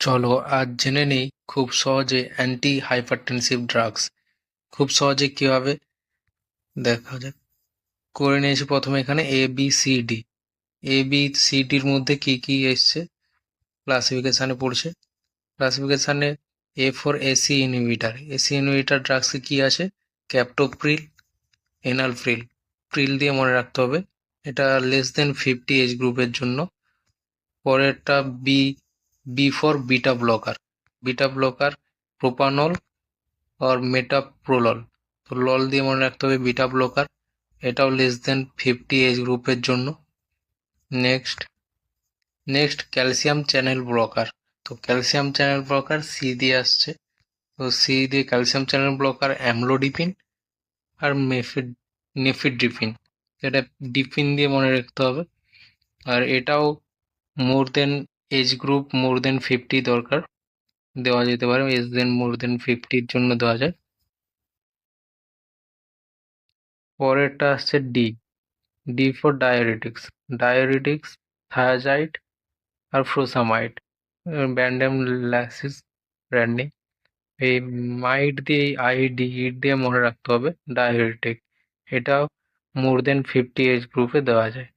চলো আজ জেনে নেই খুব সহজে অ্যান্টি হাইপারটেনসিভ ড্রাগস খুব সহজে কীভাবে দেখা যাক। করে নিয়েছি প্রথমে এখানে A B C D A B C ডির মধ্যে কি কি এসছে? ক্লাসিফিকেশানে পড়ছে। ক্লাসিফিকেশানে A for ACE inhibitor ACE inhibitor ড্রাগসে কি আছে? ক্যাপটোপ্রিল এনালফ্রিল প্রিল দিয়ে মনে রাখতে হবে। এটা লেস দেন ফিফটি এজ গ্রুপের জন্য। পরেরটা B B for beta blocker beta blocker propranolol R metoprolol তো লল দিয়ে মনে রাখতে হবে বিটা ব্লকার এটাও লেস দেন ফিফটি এজ গ্রুপের জন্য। Next next calcium channel blocker তো ক্যালসিয়াম চ্যানেল ব্লকার সি দিয়ে আসছে। তো সি দিয়ে ক্যালসিয়াম চ্যানেল ব্লকার অ্যামলোডিপিন আর মেফিড নেফিড্রিপিন এটা ডিপিন দিয়ে মনে রাখতে হবে। আর এটাও more than age group more than fifty দরকার। দেওয়া যেতে পারে এজ দেন মোর দেন ফিফটির জন্য দেওয়া যায়। পরেরটা আসছে D D for diuretics diuretics thiazide R furosemide brand name Lasix branding এই মাইট দিয়ে আই ডি ইট দিয়ে মনে রাখতে হবে ডায়ারিটিক এটাও মোর দেন ফিফটি এজ গ্রুপে দেওয়া যায়।